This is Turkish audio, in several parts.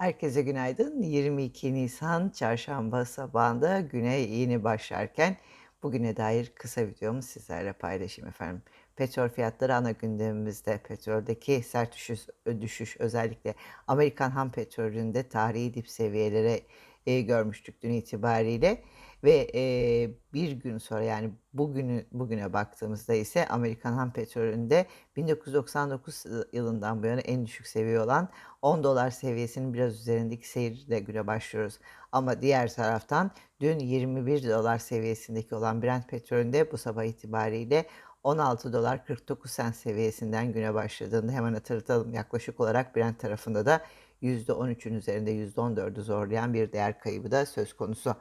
Herkese günaydın. 22 Nisan Çarşamba sabahında güne yeni başlarken bugüne dair kısa videomu sizlerle paylaşayım efendim. Petrol fiyatları ana gündemimizde. Petroldeki sert düşüş, düşüş özellikle Amerikan ham petrolünde tarihi dip seviyelere e, görmüştük dün itibariyle ve e, bir gün sonra yani bugünü bugüne baktığımızda ise Amerikan ham petrolünde 1999 yılından bu yana en düşük seviye olan 10 dolar seviyesinin biraz üzerindeki seyirle güne başlıyoruz. Ama diğer taraftan dün 21 dolar seviyesindeki olan Brent petrolünde bu sabah itibariyle 16 dolar 49 sent seviyesinden güne başladığında hemen hatırlatalım. Yaklaşık olarak Brent tarafında da %13'ün üzerinde %14'ü zorlayan bir değer kaybı da söz konusu.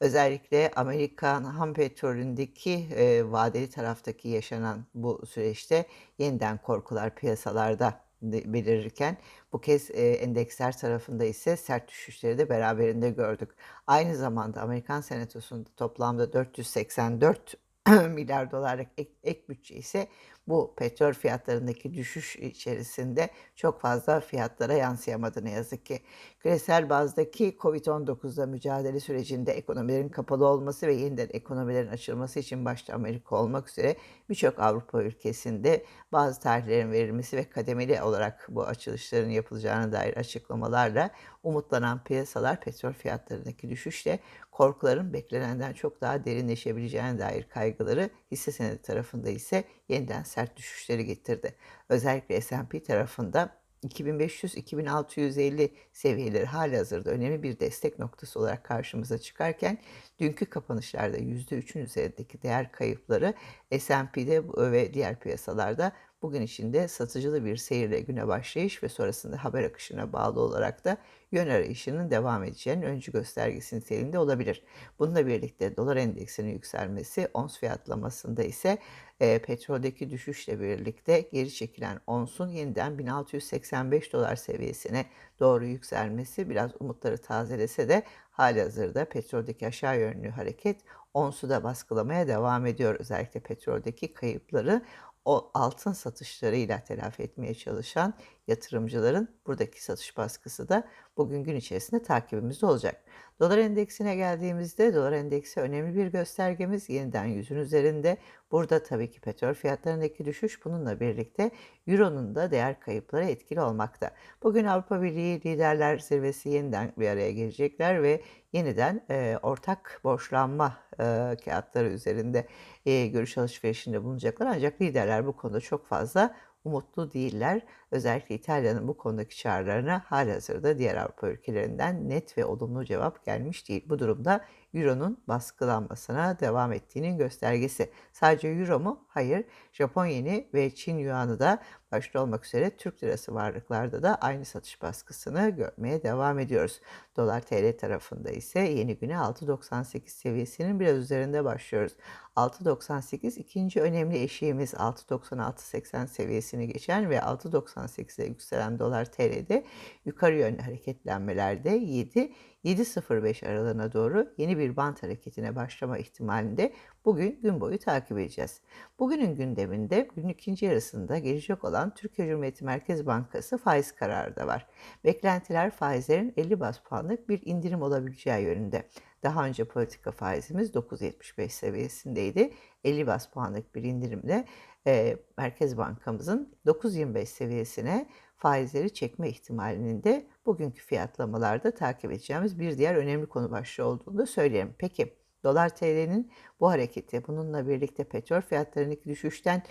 Özellikle Amerikan ham petrolündeki e, vadeli taraftaki yaşanan bu süreçte yeniden korkular piyasalarda belirirken bu kez e, endeksler tarafında ise sert düşüşleri de beraberinde gördük. Aynı zamanda Amerikan Senatosu'nda toplamda 484 milyar dolarlık ek, ek bütçe ise bu petrol fiyatlarındaki düşüş içerisinde çok fazla fiyatlara yansıyamadı ne yazık ki. Küresel bazdaki Covid-19'la mücadele sürecinde ekonomilerin kapalı olması ve yeniden ekonomilerin açılması için başta Amerika olmak üzere birçok Avrupa ülkesinde bazı tarihlerin verilmesi ve kademeli olarak bu açılışların yapılacağına dair açıklamalarla umutlanan piyasalar petrol fiyatlarındaki düşüşle korkuların beklenenden çok daha derinleşebileceğine dair kaygıları hisse senedi tarafında ise yeniden sert düşüşleri getirdi. Özellikle S&P tarafında 2500-2650 seviyeleri halihazırda önemli bir destek noktası olarak karşımıza çıkarken dünkü kapanışlarda %3'ün üzerindeki değer kayıpları S&P'de ve diğer piyasalarda bugün içinde satıcılı bir seyirle güne başlayış ve sonrasında haber akışına bağlı olarak da yön arayışının devam edeceğinin öncü göstergesi niteliğinde olabilir. Bununla birlikte dolar endeksinin yükselmesi, ons fiyatlamasında ise e, petroldeki düşüşle birlikte geri çekilen onsun yeniden 1685 dolar seviyesine doğru yükselmesi biraz umutları tazelese de hali hazırda petroldeki aşağı yönlü hareket onsu da baskılamaya devam ediyor. Özellikle petroldeki kayıpları o altın satışlarıyla telafi etmeye çalışan yatırımcıların buradaki satış baskısı da bugün gün içerisinde takibimizde olacak. Dolar endeksine geldiğimizde dolar endeksi önemli bir göstergemiz yeniden yüzün üzerinde. Burada tabii ki petrol fiyatlarındaki düşüş bununla birlikte Euro'nun da değer kayıpları etkili olmakta. Bugün Avrupa Birliği Liderler Zirvesi yeniden bir araya gelecekler ve yeniden e, ortak borçlanma e, kağıtları üzerinde e, görüş alışverişinde bulunacaklar. Ancak liderler bu konuda çok fazla umutlu değiller. Özellikle İtalya'nın bu konudaki çağrılarına halihazırda diğer Avrupa ülkelerinden net ve olumlu cevap gelmiş değil. Bu durumda Euro'nun baskılanmasına devam ettiğinin göstergesi. Sadece Euro mu? Hayır. Japon yeni ve Çin yuanı da başta olmak üzere Türk lirası varlıklarda da aynı satış baskısını görmeye devam ediyoruz. Dolar TL tarafında ise yeni güne 6.98 seviyesinin biraz üzerinde başlıyoruz. 6.98 ikinci önemli eşiğimiz 6.96.80 seviyesini geçen ve 6.98'e yükselen dolar TL'de yukarı yönlü hareketlenmelerde 7 7.05 aralığına doğru yeni bir bant hareketine başlama ihtimalinde bugün gün boyu takip edeceğiz. Bugünün gündeminde günün ikinci yarısında gelecek olan Türkiye Cumhuriyeti Merkez Bankası faiz kararı da var. Beklentiler faizlerin 50 bas puanlık bir indirim olabileceği yönünde. Daha önce politika faizimiz 9.75 seviyesindeydi. 50 bas puanlık bir indirimle e, Merkez Bankamızın 9.25 seviyesine faizleri çekme ihtimalinin de bugünkü fiyatlamalarda takip edeceğimiz bir diğer önemli konu başlığı olduğunu da söyleyelim. Peki dolar TL'nin bu hareketi bununla birlikte petrol fiyatlarındaki düşüşten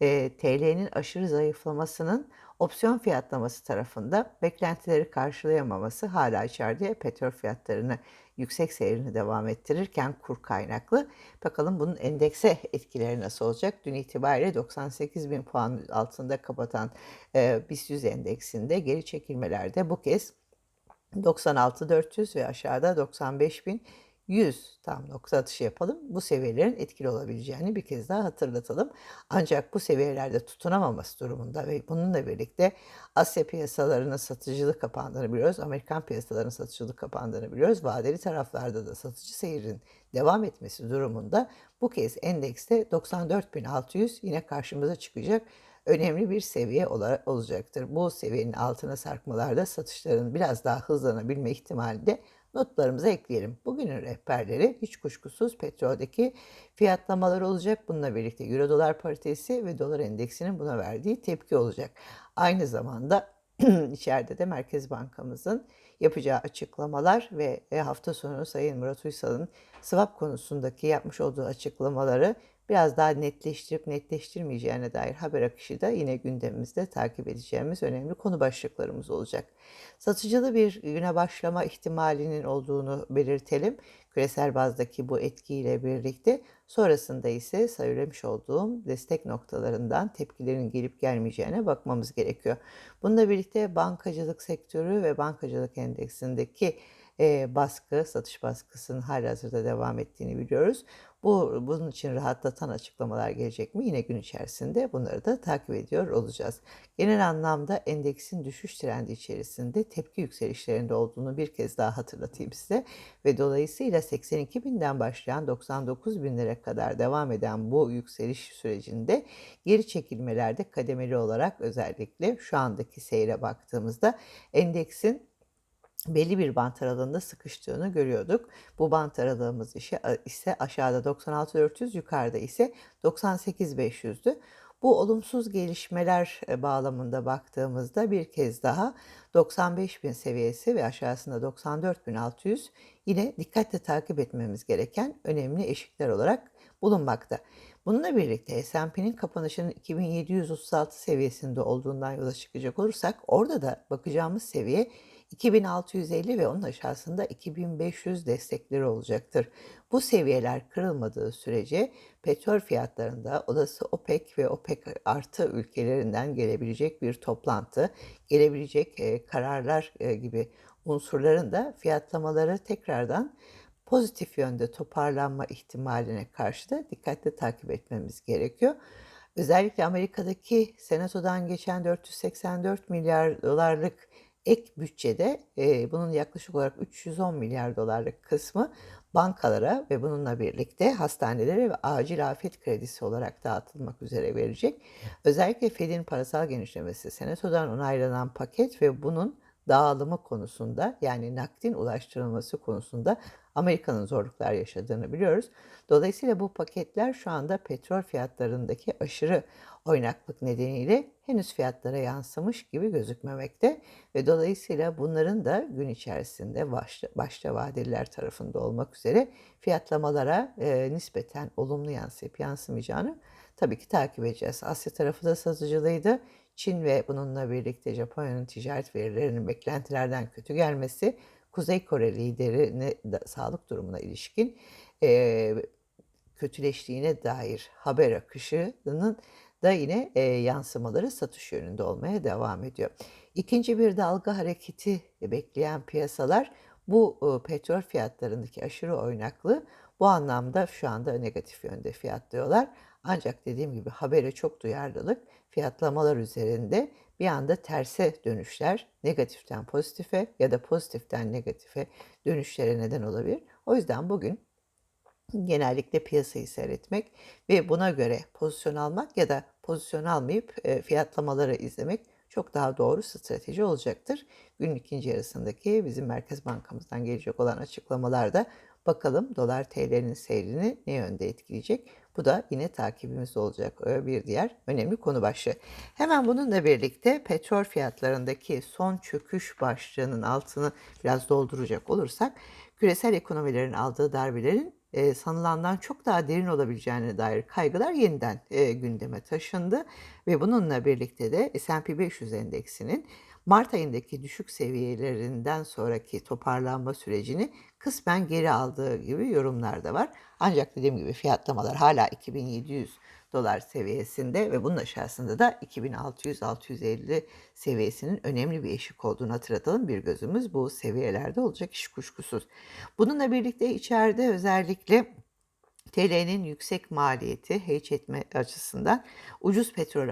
e, TL'nin aşırı zayıflamasının opsiyon fiyatlaması tarafında beklentileri karşılayamaması hala içeride petrol fiyatlarını yüksek seyrini devam ettirirken kur kaynaklı. Bakalım bunun endekse etkileri nasıl olacak? Dün itibariyle 98 bin puan altında kapatan e, BIST 100 endeksinde geri çekilmelerde bu kez 96.400 ve aşağıda 95 bin 100 tam nokta atışı yapalım. Bu seviyelerin etkili olabileceğini bir kez daha hatırlatalım. Ancak bu seviyelerde tutunamaması durumunda ve bununla birlikte Asya piyasalarının satıcılık kapandığını biliyoruz. Amerikan piyasalarının satıcılık kapandığını biliyoruz. Vadeli taraflarda da satıcı seyirin devam etmesi durumunda bu kez endekste 94.600 yine karşımıza çıkacak önemli bir seviye olacaktır. Bu seviyenin altına sarkmalarda satışların biraz daha hızlanabilme ihtimali de notlarımıza ekleyelim. Bugünün rehberleri hiç kuşkusuz petroldeki fiyatlamalar olacak. Bununla birlikte euro dolar paritesi ve dolar endeksinin buna verdiği tepki olacak. Aynı zamanda içeride de Merkez Bankamızın yapacağı açıklamalar ve e, hafta sonu Sayın Murat Uysal'ın swap konusundaki yapmış olduğu açıklamaları biraz daha netleştirip netleştirmeyeceğine dair haber akışı da yine gündemimizde takip edeceğimiz önemli konu başlıklarımız olacak. Satıcılı bir güne başlama ihtimalinin olduğunu belirtelim. Küresel bazdaki bu etkiyle birlikte sonrasında ise söylemiş olduğum destek noktalarından tepkilerin gelip gelmeyeceğine bakmamız gerekiyor. Bununla birlikte bankacılık sektörü ve bankacılık endeksindeki e, baskı, satış baskısının halihazırda devam ettiğini biliyoruz. Bu bunun için rahatlatan açıklamalar gelecek mi? Yine gün içerisinde bunları da takip ediyor olacağız. Genel anlamda endeksin düşüş trendi içerisinde tepki yükselişlerinde olduğunu bir kez daha hatırlatayım size ve dolayısıyla 82 binden başlayan 99 binlere kadar devam eden bu yükseliş sürecinde geri çekilmelerde kademeli olarak özellikle şu andaki seyre baktığımızda endeksin belli bir bant aralığında sıkıştığını görüyorduk. Bu bant aralığımız ise aşağıda 96.400 yukarıda ise 98.500'dü. Bu olumsuz gelişmeler e, bağlamında baktığımızda bir kez daha 95.000 seviyesi ve aşağısında 94.600 yine dikkatle takip etmemiz gereken önemli eşikler olarak bulunmakta. Bununla birlikte S&P'nin kapanışının 2736 seviyesinde olduğundan yola çıkacak olursak orada da bakacağımız seviye 2650 ve onun aşağısında 2500 destekleri olacaktır. Bu seviyeler kırılmadığı sürece petrol fiyatlarında olası OPEC ve OPEC artı ülkelerinden gelebilecek bir toplantı, gelebilecek e, kararlar e, gibi unsurların da fiyatlamaları tekrardan pozitif yönde toparlanma ihtimaline karşı da dikkatle takip etmemiz gerekiyor. Özellikle Amerika'daki senatodan geçen 484 milyar dolarlık ek bütçede e, bunun yaklaşık olarak 310 milyar dolarlık kısmı bankalara ve bununla birlikte hastanelere ve acil afet kredisi olarak dağıtılmak üzere verecek. Özellikle Fed'in parasal genişlemesi, senatodan onaylanan paket ve bunun dağılımı konusunda yani nakdin ulaştırılması konusunda Amerika'nın zorluklar yaşadığını biliyoruz. Dolayısıyla bu paketler şu anda petrol fiyatlarındaki aşırı oynaklık nedeniyle henüz fiyatlara yansımış gibi gözükmemekte ve dolayısıyla bunların da gün içerisinde başta, başta vadeliler tarafında olmak üzere fiyatlamalara e, nispeten olumlu yansıyıp yansımayacağını tabii ki takip edeceğiz. Asya tarafı da satıcılıydı. Çin ve bununla birlikte Japonya'nın ticaret verilerinin beklentilerden kötü gelmesi, Kuzey Kore liderine sağlık durumuna ilişkin e, kötüleştiğine dair haber akışının da yine e, yansımaları satış yönünde olmaya devam ediyor. İkinci bir dalga hareketi bekleyen piyasalar bu e, petrol fiyatlarındaki aşırı oynaklığı bu anlamda şu anda negatif yönde fiyatlıyorlar. Ancak dediğim gibi habere çok duyarlılık fiyatlamalar üzerinde bir anda terse dönüşler negatiften pozitife ya da pozitiften negatife dönüşlere neden olabilir. O yüzden bugün genellikle piyasayı seyretmek ve buna göre pozisyon almak ya da pozisyon almayıp e, fiyatlamaları izlemek çok daha doğru strateji olacaktır. Günün ikinci yarısındaki bizim Merkez Bankamızdan gelecek olan açıklamalarda bakalım dolar TL'nin seyrini ne yönde etkileyecek? Bu da yine takibimizde olacak bir diğer önemli konu başlığı. Hemen bununla birlikte petrol fiyatlarındaki son çöküş başlığının altını biraz dolduracak olursak küresel ekonomilerin aldığı darbelerin e, sanılandan çok daha derin olabileceğine dair kaygılar yeniden e, gündeme taşındı ve bununla birlikte de S&P 500 endeksinin Mart ayındaki düşük seviyelerinden sonraki toparlanma sürecini kısmen geri aldığı gibi yorumlar da var. Ancak dediğim gibi fiyatlamalar hala 2700 dolar seviyesinde ve bunun aşağısında da 2600-650 seviyesinin önemli bir eşik olduğunu hatırlatalım. Bir gözümüz bu seviyelerde olacak iş kuşkusuz. Bununla birlikte içeride özellikle TL'nin yüksek maliyeti hedge etme açısından ucuz petrol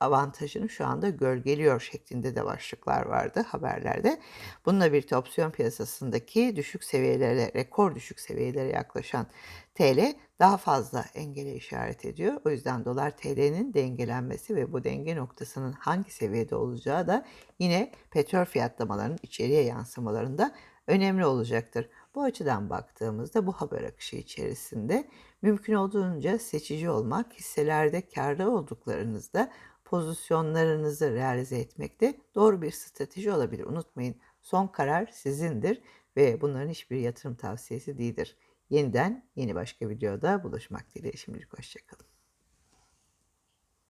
avantajını şu anda gölgeliyor şeklinde de başlıklar vardı haberlerde. Bununla birlikte opsiyon piyasasındaki düşük seviyelere, rekor düşük seviyelere yaklaşan TL daha fazla engele işaret ediyor. O yüzden dolar TL'nin dengelenmesi ve bu denge noktasının hangi seviyede olacağı da yine petrol fiyatlamalarının içeriye yansımalarında önemli olacaktır. Bu açıdan baktığımızda bu haber akışı içerisinde mümkün olduğunca seçici olmak, hisselerde karlı olduklarınızda pozisyonlarınızı realize etmekte doğru bir strateji olabilir. Unutmayın son karar sizindir ve bunların hiçbir yatırım tavsiyesi değildir. Yeniden yeni başka videoda buluşmak dileğiyle şimdilik hoşçakalın.